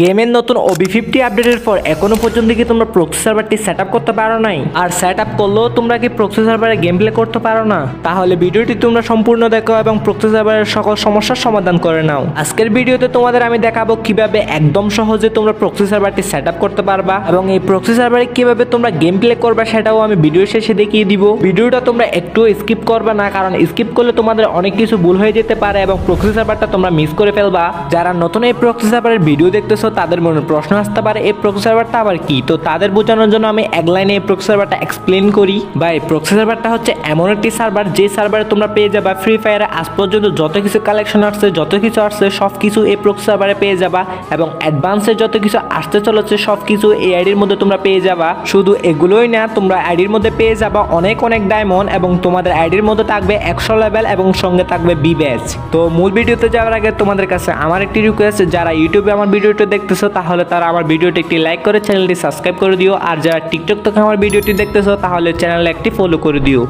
গেমের নতুন Obi fifty আপডেটের পর এখনও পর্যন্ত কি তোমরা প্রক্সি সার্ভারটি সেট করতে পারো নাই? আর সেট আপ করলেও তোমরা কি প্রক্সি সার্ভারে গেম প্লে করতে পারো না? তাহলে ভিডিওটি তোমরা সম্পূর্ণ দেখো এবং প্রক্সি সার্ভারের সকল সমস্যার সমাধান করে নাও। আজকের ভিডিওতে তোমাদের আমি দেখাবো কীভাবে একদম সহজে তোমরা প্রক্সি সার্ভারটি সেট করতে পারবা এবং এই প্রক্সি সার্ভারে কীভাবে তোমরা গেম প্লে করবা সেটাও আমি ভিডিও শেষে দেখিয়ে দিব। ভিডিওটা তোমরা একটু স্কিপ করবে না, কারণ স্কিপ করলে তোমাদের অনেক কিছু ভুল হয়ে যেতে পারে এবং প্রক্সি সার্ভারটা তোমরা মিস করে ফেলবা। যারা নতুন এই প্রক্সি সার্ভারের ভিডিও দেখতেছো তাদের মনে প্রশ্ন আসতে পারে এই প্রক্সি আবার কি? তো তাদের বোঝানোর জন্য আমি এক লাইনে এই প্রক্সি সার্ভারটা এক্সপ্লেন করি। বা এই প্রক্সি হচ্ছে এমন একটি সার্ভার, যে সার্ভারে তোমরা পেয়ে যাবা ফ্রি ফায়ারে আজ পর্যন্ত যত কিছু কালেকশন আসছে, যত কিছু আসছে সব কিছু এই প্রক্সি পেয়ে যাবা। এবং অ্যাডভান্সে যত কিছু আসতে চলেছে সব কিছু এই আইডির মধ্যে তোমরা পেয়ে যাবা। শুধু এগুলোই না, তোমরা আইডির মধ্যে পেয়ে যাবা অনেক অনেক ডায়মন্ড এবং তোমাদের আইডির মধ্যে থাকবে একশো লেভেল এবং সঙ্গে থাকবে বি ব্যাচ তো মূল ভিডিওতে যাওয়ার আগে তোমাদের কাছে আমার একটি রিকোয়েস্ট যারা ইউটিউবে আমার ভিডিওটি দেখতেছো, তাহলে তারা আমার ভিডিওটি একটি লাইক করে চ্যানেলটি সাবস্ক্রাইব করে দিও। আর যারা টিকটক থেকে আমার ভিডিওটি দেখতেছো, তাহলে চ্যানেলে একটি ফলো করে দিও।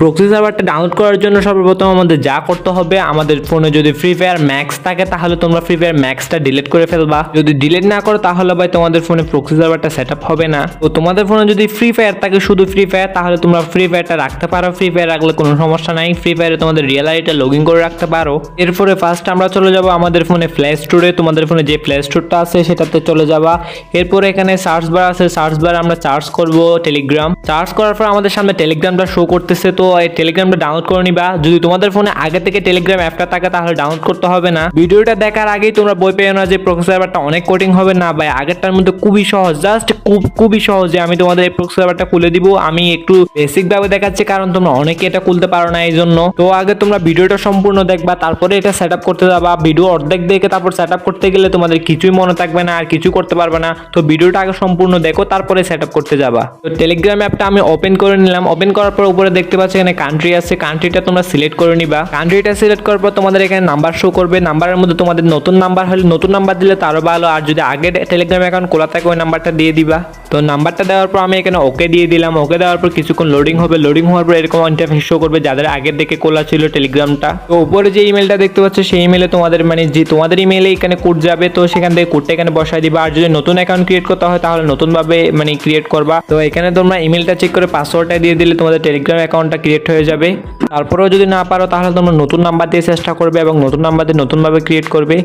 প্রক্সি সার্ভারটা ডাউনলোড করার জন্য সর্বপ্রথম আমাদের যা করতে হবে, আমাদের ফোনে যদি ফ্রি ফায়ার ম্যাক্স থাকে, তাহলে তোমরা ফ্রি ফায়ার ম্যাক্সটা ডিলিট করে ফেলবা। যদি ডিলিট না করো, তাহলে ভাই তোমাদের ফোনে প্রক্সি সার্ভারটা সেট আপ হবে না। তো তোমাদের ফোনে যদি ফ্রি ফায়ার থাকে, শুধু ফ্রি ফায়ার তাহলে তোমরা ফ্রি ফায়ারটা রাখতে পারো। ফ্রি ফায়ার রাখলে কোনো সমস্যা নাই। ফ্রি ফায়ারে তোমাদের রিয়েল আইডিটা লগ ইন করে রাখতে পারো। এরপরে ফার্স্ট আমরা চলে যাব আমাদের ফোনে প্লে স্টোরে তোমাদের ফোনে যে প্লে স্টোরটা আছে, সেটাতে চলে যাবা। এরপরে এখানে সার্চ বার আছে। সার্চ বার আমরা চার্জ করব টেলিগ্রাম চার্জ করার পর আমাদের সামনে টেলিগ্রামটা শো করতেছে। তো টেলিগ্রামটা ডাউনলোড করে নিবা। যদি তোমাদের ফোনে আগে থেকে টেলিগ্রাম অ্যাপটা থাকে, তাহলে ডাউনলোড করতে হবে না। ভিডিওটা দেখার আগেই তোমরা বই পেয়ে না যে প্রসেসরটা অনেক কোটিং হবে না, ভাই। আগেরটার মধ্যে খুবই সহজ জাস্ট খুব, খুবই সহজে আমি তোমাদের এই প্রসেসরটা খুলে দিব। আমি একটু বেসিক ভাবে দেখাচ্ছি, কারণ তোমরা অনেকে এটা খুলতে পারো না এই জন্য তো আগে তোমরা ভিডিওটা সম্পূর্ণ দেখবা, তারপরে এটা সেট আপ করতে যাবা। ভিডিও অর্ধেক দেখে তারপর সেট আপ করতে গেলে তোমাদের কিছুই মনে থাকবে না, আর কিছু করতে পারবে না। তো ভিডিওটা আগে সম্পূর্ণ দেখো, তারপরে সেট আপ করতে যাবা। তো টেলিগ্রাম অ্যাপটা আমি ওপেন করে নিলাম। ওপেন করার পর উপরে দেখতে পাচ্ছি এখানে কান্ট্রি আছে কান্ট্রিটা তোমরা সিলেক্ট করে নিবা। কান্ট্রিটা সিলেক্ট করার পর তোমাদের এখানে নাম্বার শো করবে। নাম্বারের মধ্যে তোমাদের নতুন নাম্বার হলে নতুন নাম্বার দিলে তারও ভালো। আর যদি আগে টেলিগ্রাম অ্যাকাউন্ট খোলা থাকে, ওই নাম্বারটা দিয়ে দিবা। তো নাম্বারটা দেওয়ার পর আমি এখানে ওকে দিয়ে দিলাম। ওকে দেওয়ার পর কিছুক্ষণ লোডিং হবে। লোডিং হওয়ার পর এরকম ইন্টারফেস শো করবে যাদের আগের দিকে খোলা ছিল টেলিগ্রামটা তো উপরে যে ইমেলটা দেখতে পাচ্ছ, সেই ইমেলে তোমাদের মানে যে তোমাদের ইমেলে এখানে কোড যাবে, তো সেখান থেকে কোডটা এখানে বসায় দিবা। আর যদি নতুন অ্যাকাউন্ট ক্রিয়েট করতে হয়, তাহলে নতুনভাবে মানে ক্রিয়েট করবা। তো এখানে তোমরা ইমেলটা চেক করে পাসওয়ার্ডটা দিয়ে দিলে তোমাদের টেলিগ্রাম অ্যাকাউন্টটা ক্রিয়েট হয়ে যাবে। তারপরেও যদি না পারো, তাহলে তোমরা নতুন নাম্বার দিয়ে চেষ্টা করবে এবং নতুন নাম্বার দিয়ে নতুনভাবে ক্রিয়েট করবে।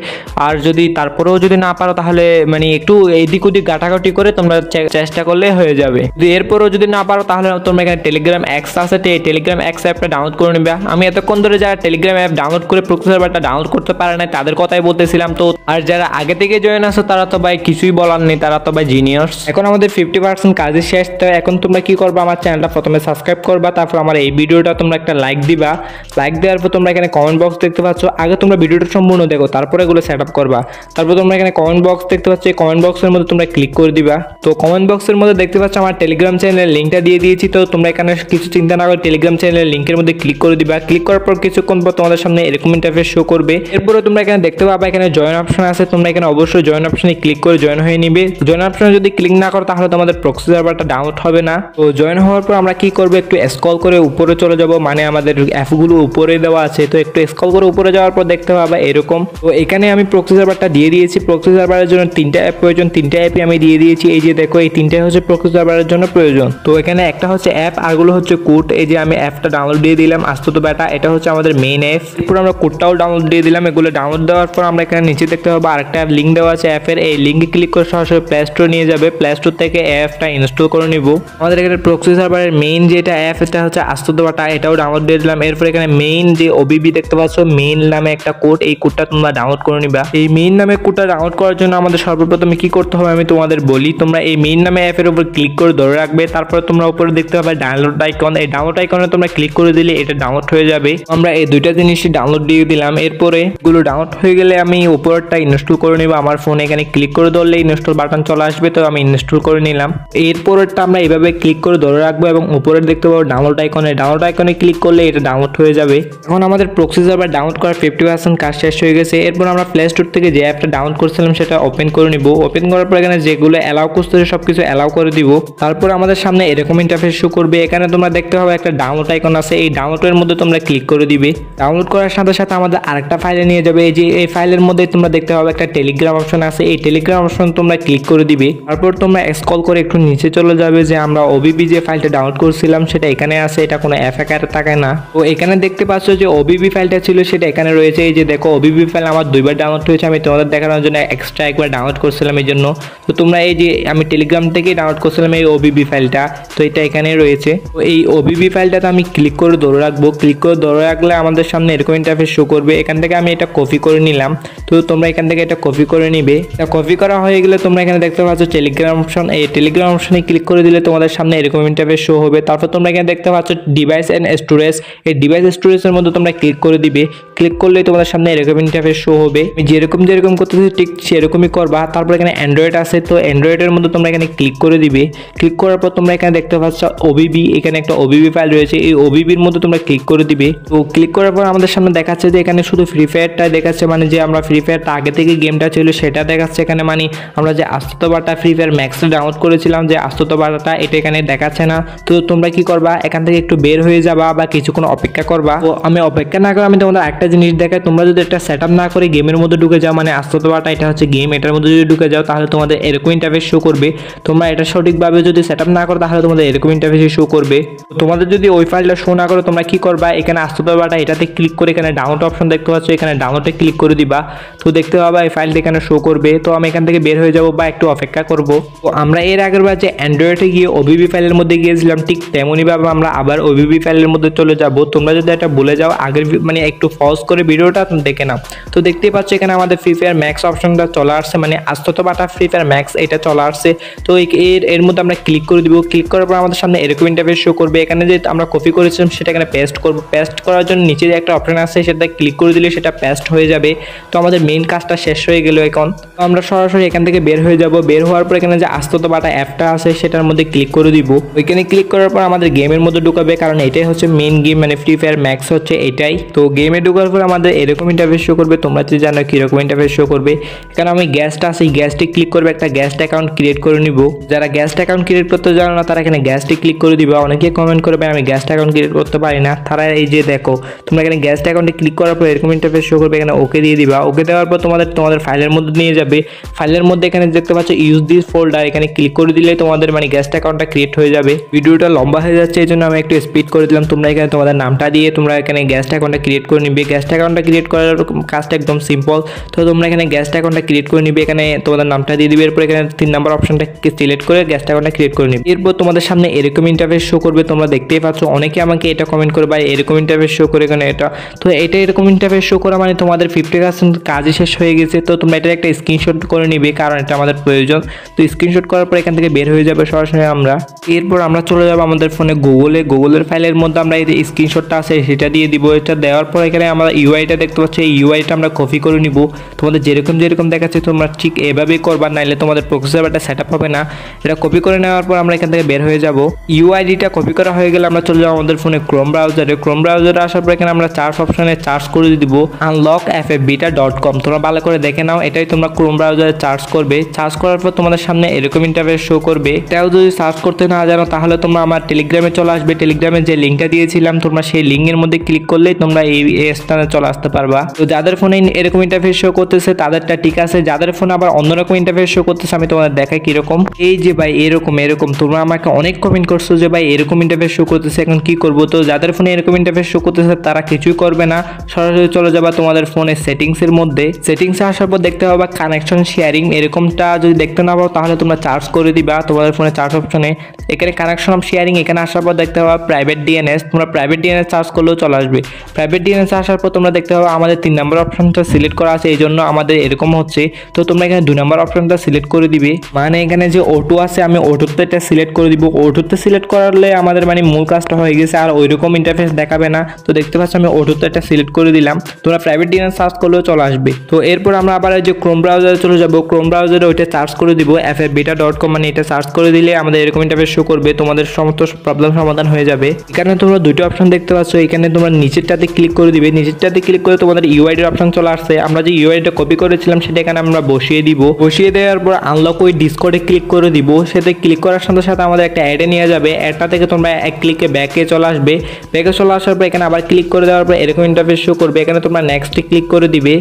আর যদি তারপরেও যদি না পারো, তাহলে মানে একটু এইদিক ওদিক গাটাগাটি করে তোমরা চেষ্টা করলে হয়ে যাবে। যদি এরপরেও যদি না পারো, তাহলে তোমরা এখানে টেলিগ্রাম অ্যাক্স আছে। এই টেলিগ্রাম অ্যাক্স অ্যাপটা ডাউনলোড করে নেবে। আমি এতক্ষণ ধরে যারা টেলিগ্রাম অ্যাপ ডাউনলোড করে প্রক্সি সার্ভারটা ডাউনলোড করতে পারে না তাদের কথাই বলতেছিলাম। তো আর যারা আগে থেকে জয়েন আসো তারা তো ভাই কিছুই বলার নেই। তারা তো ভাই জিনিয়ার্স এখন আমাদের ফিফটি পার্সেন্ট কাজের শেষ। তো এখন তোমরা কি করবা? আমার চ্যানেলটা প্রথমে সাবস্ক্রাইব করবা, তারপর আমার এই ভিডিওটা তোমরা একটা লাইক দিবা। লাইক দেওয়ার পর তোমরা এখানে কমেন্ট বক্স দেখতে পাচ্ছ। আগে তোমরা ভিডিওটা সম্পূর্ণ দেখো, তারপরে এগুলো সেট আপ করবা। তারপর তোমরা এখানে কমেন্ট বক্স দেখতে পাচ্ছ। এই কমেন্ট বক্সের মধ্যে তোমরা ক্লিক করে দিবা। তো কমেন্ট বক্সের মধ্যে দেখতে পাচ্ছ, আমার টেলিগ্রাম চ্যানেলের লিঙ্কটা দিয়ে দিয়েছি। তো তোমরা এখানে কিছু চিন্তা না করে টেলিগ্রাম চ্যানেলের লিঙ্কের মধ্যে ক্লিক করে দিবা। ক্লিক করার পর কিছুক্ষণ পর তোমাদের সামনে এরকম ইন্টারফেস শো করবে। এরপরে তোমরা এখানে দেখতে পাবা, এখানে জয়েন অপশন আছে। তোমরা এখানে অবশ্যই জয়েন অপশনে ক্লিক করে জয়েন হয়ে নিবে। জয়েন অপশনে যদি ক্লিক না করো, তাহলে তোমাদের প্রক্সি সার্ভারটা ডাউনলোড হবে না। তো জয়েন হওয়ার পর আমরা কি করব? একটু স্ক্রল করে উপরে চলে যাব মানে আমাদের অ্যাপগুলো উপরে দেওয়া আছে। তো একটু স্ক্রল করে উপরে যাওয়ার পর দেখতে পাবা এরকম। তো এখানে আমি প্রক্সি সার্ভারটা দিয়ে দিয়েছি। প্রক্সি সার্ভারের জন্য তিনটা অ্যাপ প্রয়োজন। তিনটা অ্যাপই আমি দিয়ে দিয়েছি। এই যে দেখো, এই তিনটাই হচ্ছে প্রক্সি সার্ভারের জন্য প্রয়োজন। তো এখানে একটা হচ্ছে অ্যাপ আরগুলো হচ্ছে কোড এই যে আমি অ্যাপটা ডাউনলোড দিয়ে দিলাম, আস্ত তো ব্যাটা, এটা হচ্ছে আমাদের মেইন অ্যাপ এরপর আমরা কোডটাও ডাউনলোড দিয়ে দিলাম, এগুলো ডাউনলোড দেওয়ার পর আমরা এখানে নিচে দেখতে পাবো আরেকটা লিঙ্ক দেওয়া আছে অ্যাপের এই লিঙ্কে ক্লিক করে সরাসরি প্লে স্টোর নিয়ে যাবে। প্লে স্টোর থেকে অ্যাপটা ইনস্টল করে নিব। আমাদের এখানে প্রক্সি সার্ভারের মেইন যেটা অ্যাপ এটা হচ্ছে আস্ত বাটা এটাও ডাউনলোড দিয়ে দিলাম। এরপর এখানে মেইন যে ওবিবি দেখতে পাচ্ছ মেইন নামে একটা কোড এই কোডটা তোমরা ডাউনলোড করে নিবা। এই মেইন নামে কোডটা ডাউনলোড করার জন্য আমাদের সর্বপ্রথমে কি করতে হবে আমি তোমাদের বলি। তোমরা এই মেইন নামে অ্যাপের উপর ক্লিক করে ধরে রাখবে, তারপরে তোমরা উপরে দেখতে পাবে ডাউনলোড আইকন এই ডাউনলোড আইকনে তোমরা ক্লিক করে দিলে এটা ডাউনলোড হয়ে যাবে। আমরা এই দুইটা জিনিসই ডাউনলোড দিয়ে দিলাম। এরপরে গুলো ডাউনলোড হয়ে গেলে আমি উপরেরটা ইনস্টল করে নিব। আমার ফোনে এখানে ক্লিক করে ধরলে ইনস্টল বাটন চলে আসবে, তো আমি ইনস্টল করে নিলাম। এরপরেরটা আমরা এইভাবে ক্লিক করে ধরে রাখব এবং উপরে দেখতে পাবো ডাউনলোড আইকনে ডাউনলোড আইকনে ক্লিক করলে এটা ডাউনলোড হয়ে যাবে। এখন আমাদের প্রক্সি সার্ভার ডাউনলোড করার ফিফটি পার্সেন্ট কাজ শেষ হয়ে গেছে। এরপর আমরা প্লে স্টোর থেকে যে অ্যাপটা ডাউনলোড করছিলাম সেটা ওপেন করে নিব। ওপেন করার পর এখানে যেগুলো অ্যালাউ করতে সব কিছু অ্যালাউ করে দিব। তারপর আমাদের সামনে এরকম ইন্টারফেস শো করবে। এখানে তোমরা দেখতে হবে একটা ডাউনলোড আইকন আছে। এই ডাউনলোডের মধ্যে তোমরা ক্লিক করে দিবে। ডাউনলোড করার সাথে সাথে আমাদের আরেকটা ফাইলে নিয়ে যাবে। এই যে এই ফাইলের মধ্যে তোমরা দেখতে হবে একটা টেলিগ্রাম অপশন আছে। এই টেলিগ্রাম অপশন তোমরা ক্লিক করে দিবে। তারপর তোমরা স্ক্রল করে একটু নিচে চলে যাবে যে আমরা ওবিবি যে ফাইলটা ডাউনলোড করছিলাম সেটা এখানে আছে। এটা কোনো আকারে তাকায় না। তো এখানে দেখতে পাচ্ছ যে ওবিবি ফাইলটা ছিল, সেটা এখানে রয়েছে। এই যে দেখো ওবিবি ফাইল আমার দুইবার ডাউনলোড হয়েছে। আমি তোমাদের দেখানোর জন্য এক্সট্রা একবার ডাউনলোড করছিলাম এই জন্য। তো তোমরা এই যে আমি টেলিগ্রাম থেকে ডাউনলোড করছিলাম এই ওবিবি ফাইলটা তো এটা এখানে রয়েছে। তো এই ওবিবি ফাইলটাতে আমি ক্লিক করে ধরে রাখব। ক্লিক করে ধরে রাখলে আমাদের সামনে এরকম ইন্টারফেস শো করবে। এখান থেকে আমি এটা কপি করে নিলাম। তো তোমরা এখান থেকে এটা কপি করে নিবে। এটা কপি করা হয়ে গেলে তোমরা এখানে দেখতে পাচ্ছ টেলিগ্রাম অপশন এই টেলিগ্রাম অপশনে ক্লিক করে দিলে তোমাদের সামনে এরকম ইন্টারফেস শো হবে। তারপর তোমরা এখানে দেখতে পাচ্ছ ডিভাইস অ্যান্ড স্টোরেজ এই ডিভাইস স্টোরেজের মধ্যে তোমরা ক্লিক করে দিবে। ক্লিক করলে তোমাদের সামনে এরকম ইন্টারফেস শো হবে। যেরকম যেরকম করতেছি ঠিক সেরকমই করবা। তারপর এখানে অ্যান্ড্রয়েড আছে, তো অ্যান্ড্রয়েডের মধ্যে তোমরা এখানে ক্লিক করে দিবে। ক্লিক করার পর তোমরা এখানে দেখতে পাচ্ছ ওবিবি এখানে একটা ওবিবি ফাইল রয়েছে। এই ওবিবির মধ্যে তোমরা ক্লিক করে দিবে। তো ক্লিক করার পর আমাদের সামনে দেখাচ্ছে যে এখানে শুধু ফ্রি ফায়ারটা দেখাচ্ছে মানে যে আমরা ফ্রি ফায়ারটা আগে থেকে গেমটা ছিল সেটা দেখাচ্ছে এখানে। মানে আমরা যে আস্ততবাটা ফ্রি ফায়ার ম্যাক্সে ডাউনলোড করেছিলাম, যে আস্ততবাটা এটা এখানে দেখাচ্ছে না। তো তোমরা কি করবা? এখান থেকে একটু বের হয়ে যাবা বা কিছুক্ষণ অপেক্ষা করবা। তো আমি অপেক্ষা না করে আমি তোমাদের একটা জিনিস দেখাই। তোমরা যদি একটা সেট না করে গেমের মধ্যে ঢুকে যাও মানে আস্ততবাটা এটা হচ্ছে গেম এটার মধ্যে যদি ঢুকে যাও, তাহলে তোমাদের এরকম ইন্টারফেস শো করবে। তোমরা এটা সঠিকভাবে যদি সেট না করো, তাহলে তোমাদের এরকম ইন্টারফেস শো করবে। তোমাদের যদি ওই ফাইলটা শো না করো, তোমরা কি করবা? এখানে আস্ততবাটা এটাতে ক্লিক করে এখানে ডাউনলোড অপশন দেখতে পাচ্ছ, এখানে ডাউনলোডে ক্লিক করে দিবা। তো দেখতে পাবা এই ফাইলটা এখানে শো করবে। তো আমি এখান থেকে বের হয়ে যাব বা একটু অপেক্ষা করব। তো আমরা এর আগের বার যে অ্যান্ড্রয়েডে গিয়ে ওবিবি ফাইলের মধ্যে গিয়েছিলাম, ঠিক তেমনইভাবে আমরা আবার ওবিবি ফাইলের মধ্যে চলে যাব। তোমরা যদি এটা বলে যাও, আগের মানে একটু পজ করে ভিডিওটা দেখে নাও। তো দেখতেই পাচ্ছ এখানে আমাদের ফ্রি ফায়ার ম্যাক্স অপশনটা চলে আসছে। মানে আস্তত বাটা ফ্রি ফায়ার ম্যাক্স এটা চলে আসছে। তো এর এর মধ্যে আমরা ক্লিক করে দিব। ক্লিক করার পর আমাদের সামনে এরকম ইন্টারফেস শো করবে। এখানে যে আমরা কপি করেছিলাম, সেটা এখানে পেস্ট করব। পেস্ট করার জন্য নিচে যে একটা অপশন আছে সেটা ক্লিক করে দিলে সেটা পেস্ট হয়ে যাবে। তো আমাদের মেইন কাজটা শেষ হয়ে গেল এখন। তো আমরা সরাসরি এখান থেকে বের হয়ে যাব। বের হওয়ার পর এখানে যে আস্তত বাটা অ্যাপটা আছে, সেটার মধ্যে ক্লিক করে দিব। ওইখানে ক্লিক করার পর আমাদের গেমের মধ্যে ঢুকাবে। কারণ এটাই হচ্ছে মেন গেম মানে ফ্রি ফায়ার ম্যাক্স হচ্ছে এটাই। তো গেমে ঢোকার পর আমাদের এরকম ইন্টারফেস শো করবে, তোমরা তো জানো কীরকম ইন্টারফেস শো করবে। এখানে আমি গ্যাসটা আছে গ্যাসটি ক্লিক করবে একটা গ্যাসটা অ্যাকাউন্ট ক্রিয়েট করে নিব। যারা গ্যাসটা অ্যাকাউন্ট ক্রিয়েট করতে জানো না, তারা এখানে গ্যাসটি ক্লিক করে দিবে। অনেকে কমেন্ট করবে, আমি গ্যাসটা অ্যাকাউন্ট ক্রিয়েট করতে পারি না। তারা এই যে দেখো, তোমরা এখানে গ্যাসটা অ্যাকাউন্টে ক্লিক করার পর এরকম ইন্টারফেস শো করবে, এখানে ওকে দিয়ে দিবা। ওকে দেওয়ার পর তোমাদের তোমাদের ফাইলের মধ্যে নিয়ে যাবে। ফাইলের মধ্যে এখানে দেখতে পাচ্ছ ইউজ দিস ফোল্ডার এখানে ক্লিক করে দিলে তোমাদের মানে গ্যাসটা অ্যাকাউন্টটা ক্রিয়েট হয়ে যাবে। ভিডিওটা লম্বা হয়ে যাচ্ছে, এই জন্য আমি একটু স্পিড করে দিলাম, তোমরা এখানে তোমাদের নামটা দিয়ে তোমরা এখানে গ্যাসটা অ্যাকাউন্টটা ক্রিয়েট করে নিবে। গ্যাসটা অ্যাকাউন্টটা ক্রিয়েট করার কাজটা একদম সিম্পল তো তোমরা এখানে গ্যাসটা অ্যাকাউন্টটা ক্রিয়েট করে নিবে, এখানে তোমাদের নামটা দিয়ে দিবে। এরপর এখানে তিন নাম্বার অপশনটা সিলেক্ট করে গ্যাসটা অ্যাকাউন্টটা ক্রিয়েট করে নিবে। এরপর তোমাদের সামনে এরকম ইন্টারফেস শো করবে, তোমরা দেখতেই পাচ্ছ। অনেকে আমাকে এটা কমেন্ট করে বা এরকম ইন্টারফেস শো করে এখানে এটা? তো এটা এরকম ইন্টারফেস শো করা মানে তোমাদের ফিফটি পার্সেন্ট কাজই শেষ হয়ে গেছে। তো তোমরা এটা একটা স্ক্রিনশট করে নিবে, কারণ এটা আমাদের প্রয়োজন। তো স্ক্রিনশট করার পর এখান থেকে বের হয়ে যাবে সরাসরি আমরা। এরপর আমরা চলে যাব আমাদের ফোনে গুগলে গুগলের ফাইলের মধ্যে আমরা এই যে স্ক্রিনশটটা আছে, সেটা দিয়ে দিব। এটা দেওয়ার পর এখানে আমরা ইউআইটা দেখতে পাচ্ছি। এই ইউআইটা আমরা কপি করে নিব। তোমাদের যেরকম যেরকম দেখাচ্ছে, তোমরা ঠিক এভাবেই করবা, নাইলে তোমাদের প্রসেসরটা সেট আপ হবে না। এটা কপি করে নেওয়ার পর আমরা এখান থেকে বের হয়ে যাব। ইউআইডিটা কপি করা হয়ে গেলে আমরা চলে যাব আমাদের ফোনে ক্রোম ব্রাউজারে ক্রোম ব্রাউজারে আসার পর এখানে আমরা চার্জ অপশনে চার্জ করে দিব। Unlock F F beta dot com তোমরা ভালো করে দেখে নাও, এটাই তোমরা ক্রোম ব্রাউজারে চার্জ করবে। চার্জ করার পর তোমাদের সামনে এরকম ইন্টারফেস শো করবে। এটাও যদি সার্চ করতে না জানো, তাহলে তোমরা আমার টেলিগ্রামে চলে আসবে। টেলিগ্রামে যে লিঙ্কটা দিয়েছিলাম, তোমরা সেই লিঙ্কের মধ্যে ক্লিক করলেই তোমরা এই এই স্থানে চলে আসতে পারবা। তো যাদের ফোনে এরকম ইন্টারফেস শো করতেছে, তাদেরটা ঠিক আছে। যাদের ফোনে আবার অন্যরকম ইন্টারফেস শো করতেছে, আমি তোমাদের দেখাই কীরকম। এই যে ভাই, এরকম এরকম, তোমরা আমাকে অনেক কমেন্ট করছ যে ভাই, এরকম ইন্টারফেস শো করতেছে, এখন কি করব? তো যাদের ফোনে এরকম ইন্টারফেস শো করতেছে, তারা কিছুই করবে না। সরাসরি চলে যাবা তোমাদের ফোনের সেটিংসের মধ্যে। সেটিংসে আসার পর দেখতে পাবা কানেকশন শেয়ারিং এরকমটা যদি দেখতে না পাও, তাহলে তোমরা চার্জ করে দিবা তোমাদের ফোনে চার্জ অপশনে এখানে কানেকশন অফ শেয়ারিং এখানে আসার পর দেখতে পাবা প্রাইভেট ডিএনএস তোমরা প্রাইভেট ডিএনএস চার্জ করলেও চলে আসবে। প্রাইভেট ডিএনএস আসার পর তোমরা দেখতে পাবা আমাদের তিন নম্বর অপশনটা সিলেক্ট করা আছে এই জন্য আমাদের এরকম হচ্ছে। তো তোমরা এখানে দুই নম্বর অপশনটা সিলেক্ট করে দিবে। মানে এখানে যে ওটু আছে, আমি ওটুতে এটা সিলেক্ট করে দিব। ওটুতে সিলেক্ট করলে আমাদের মানে মূল কাজটা হয়ে গেছে, আর ওইরকম ইন্টারফেস দেখাবে না। তো দেখতে পাচ্ছ আমি ওটুতে এটা সিলেক্ট করে দিলাম। তোমরা প্রাইভেট ডিএনএস সার্চ করলেও চলে আসবে। তো এরপর আমরা আবার যে ক্রোম ব্রাউজারে চলে যাব। ক্রোম ব্রাউজারে ওইটা সার্চ করে দিব। এফ বিটা ডট কম মানে এটা সার্চ করে দিলে আমাদের এরকম ইন্টারফেস শো করবে। তোমাদের সমস্ত প্রবলেম সমাধান হয়ে যাবে। যাবে এখানে তোমরা দুটো অপশন দেখতে পাচ্ছ। এখানে তোমরা নিচেরটাতে ক্লিক করে দিবে। নিচেরটাতে ক্লিক করে তোমাদের ইউআইডির অপশন চলে আসছে। আমরা যে ইউআইডিটা কপি করেছিলাম, সেটা এখানে আমরা বসিয়ে দিব। বসিয়ে দেওয়ার পর আনলক ওই ডিসকর্ডে ক্লিক করে দিব। সেটা ক্লিক করার সাথে সাথে আমাদের একটা অ্যাডে নিয়ে যাবে। অ্যাডটা থেকে তোমরা এক ক্লিকে ব্যাকে চলে আসবে। ব্যাকে চলে আসার পর এখানে আবার ক্লিক করে দেওয়ার পর এরকম ইন্টারফেস শো করবে। এখানে তোমরা নেক্সটে ক্লিক করে দিবে।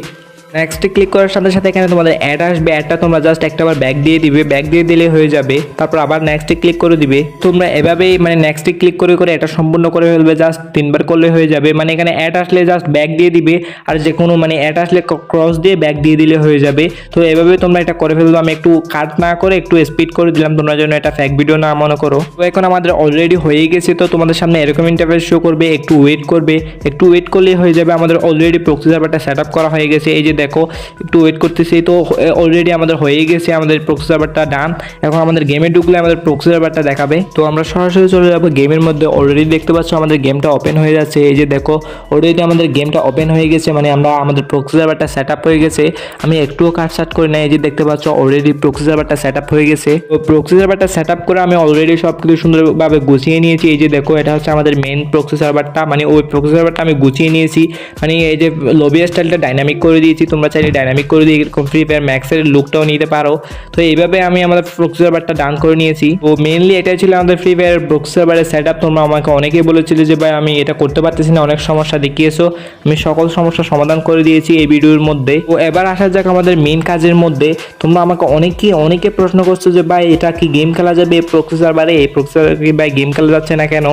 নেক্সটে ক্লিক করার সাথে সাথে এখানে তোমাদের অ্যাড আসবে। অ্যাডটা তোমরা জাস্ট একটা বার ব্যাক দিয়ে দিবে। ব্যাক দিয়ে দিলে হয়ে যাবে। তারপর আবার নেক্সটে ক্লিক করে দিবে। তোমরা এভাবেই মানে নেক্সটে ক্লিক করে করে এটা সম্পূর্ণ করে ফেলবে। জাস্ট তিনবার করলে হয়ে যাবে। মানে এখানে অ্যাড আসলে জাস্ট ব্যাক দিয়ে দিবে। আর যে কোনো মানে অ্যাড আসলে ক্রস দিয়ে ব্যাক দিয়ে দিলে হয়ে যাবে। তো এভাবে তোমরা এটা করে ফেলবে। আমি একটু কাট না করে একটু স্পিড করে দিলাম। তোমরা যেন এটা ফ্যাক ভিডিও না মনে করো। তো এখন আমাদের অলরেডি হয়ে গেছে। তো তোমাদের সামনে এরকম ইন্টারফেস শো করবে। একটু ওয়েট করবে। একটু ওয়েট করলেই হয়ে যাবে। আমাদের অলরেডি প্রক্সি সার্ভারটা সেট আপ করা হয়ে গেছে। এই যে দেখো, একটু ওয়েট করতেছি। তো অলরেডি আমাদের হয়ে গেছে আমাদের প্রক্সি সার্ভারটা ডান এখন আমাদের গেমে ঢুকলে আমাদের প্রক্সি সার্ভারটা দেখাবে। তো আমরা সরাসরি চলে যাব গেমের মধ্যে। অলরেডি দেখতে পাচ্ছ আমাদের গেমটা ওপেন হয়ে যাচ্ছে। এই যে দেখো অলরেডি আমাদের গেমটা ওপেন হয়ে গেছে। মানে আমরা আমাদের প্রক্সি সার্ভারটা সেট আপ হয়ে গেছে। আমি একটুও কাট সাট করে নাই। এই যে দেখতে পাচ্ছ অলরেডি প্রক্সি সার্ভারটা সেট আপ হয়ে গেছে। তো প্রক্সি সেট আপ করে আমি অলরেডি সব কিছু সুন্দরভাবে গুছিয়ে নিয়েছি। এই যে দেখো, এটা হচ্ছে আমাদের মেন প্রক্সি সার্ভারটা মানে ওই প্রক্সি আমি গুছিয়ে নিয়েছি। মানে এই যে লবি স্টাইলটা ডাইনামিক করে দিয়েছি। তোমরা চাইলে ডাইনামিক করে দিয়ে এরকম ফ্রি ফায়ার ম্যাক্সের লুকটাও নিতে পারো। তো এইভাবে আমি আমাদের প্রক্সি সার্ভারটা ডান করে নিয়েছি। তো মেনলি এটাই ছিল আমাদের ফ্রি ফায়ার প্রক্সি সার্ভারের সেট আপ তোমরা আমাকে অনেকেই বলেছিলে যে, ভাই, আমি এটা করতে পারতেছি না, অনেক সমস্যা দেখিয়েছো। আমি সকল সমস্যার সমাধান করে দিয়েছি এই ভিডিওর মধ্যে। তো এবার আসা যাক আমাদের মেন কাজের মধ্যে। তোমরা আমাকে অনেকেই অনেকে প্রশ্ন করছ যে, ভাই, এটা কি গেম খেলা যাবে এই প্রক্সি সার্ভারে এই প্রক্সি সার্ভারে কি, ভাই গেম খেলা যাচ্ছে না কেন?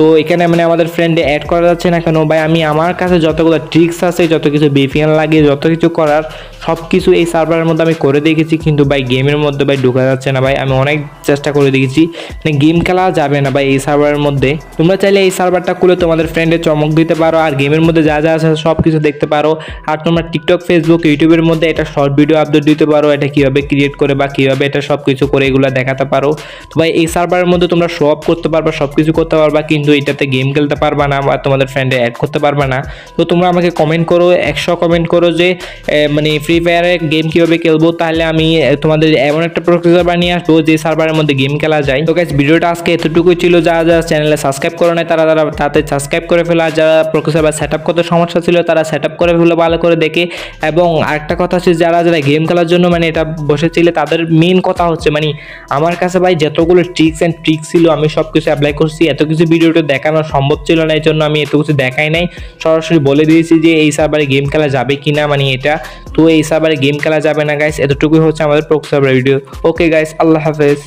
তো এখানে মানে আমাদের ফ্রেন্ডে অ্যাড করা যাচ্ছে না কেন? ভাই, আমি আমার কাছে যতগুলো ট্রিক্স আছে, যত কিছু বিপিএন লাগে, যত কিছু করার সব কিছু এই সার্ভারের মধ্যে আমি করে দেখেছি। কিন্তু ভাই গেমের মধ্যে ভাই ঢোকা যাচ্ছে না ভাই। আমি অনেক চেষ্টা করে দেখেছি। মানে গেম খেলা যাবে না ভাই এই সার্ভারের মধ্যে। তোমরা চাইলে এই সার্ভারটা খুলে তোমাদের ফ্রেন্ডে চমক দিতে পারো। আর গেমের মধ্যে যা যা আছে সব কিছু দেখতে পারো। আর তোমরা টিকটক ফেসবুক ইউটিউবের মধ্যে এটা শর্ট ভিডিও আপলোড দিতে পারো। এটা কীভাবে ক্রিয়েট করে বা কীভাবে এটা সব কিছু করে এগুলো দেখাতে পারো। তো ভাই, এই সার্ভারের মধ্যে তোমরা শো অফ করতে পারবা সব কিছু করতে পারবা। কিন্তু এটাতে গেম খেলতে পারবা না বা তোমাদের ফ্রেন্ডে অ্যাড করতে পারবা না। তো তোমরা আমাকে কমেন্ট করো, একশো কমেন্ট করো যে মানে ফ্রি ফায়ারে গেম কীভাবে খেলব, তাহলে আমি তোমাদের এমন একটা প্রক্রিয়া বানিয়ে আসব যে সার্ভারের মধ্যে গেম খেলা যায়। তো গাইজ ভিডিওটা আজকে এতটুকুই ছিল। যারা যারা চ্যানেলে সাবস্ক্রাইব করো না তারা তারা তাতে সাবস্ক্রাইব করে ফেলো। আর যারা প্রক্রিয়া বা সেট আপ করতে সমস্যা ছিল, তারা সেট আপ করে ফেলো ভালো করে দেখে। এবং আরেকটা কথা হচ্ছে, যারা যারা গেম খেলার জন্য মানে এটা বসেছিল, তাদের মেন কথা হচ্ছে মানে আমার কাছে ভাই যতগুলো ট্রিক্স অ্যান্ড ট্রিক্স ছিল, আমি সব কিছু অ্যাপ্লাই করছি, এত কিছু ভিডিওটা দেখানো সম্ভব ছিল না, এই জন্য আমি এত কিছু দেখাই নাই। সরাসরি বলে দিয়েছি যে এই সার্ভারে গেম খেলা যাবে কি না মানে এটা। তো এই সার্ভারে গেম খেলা যাবে না গাইস এতটুকুই হচ্ছে আমাদের proxy server video okay guys আল্লাহ হাফেজ।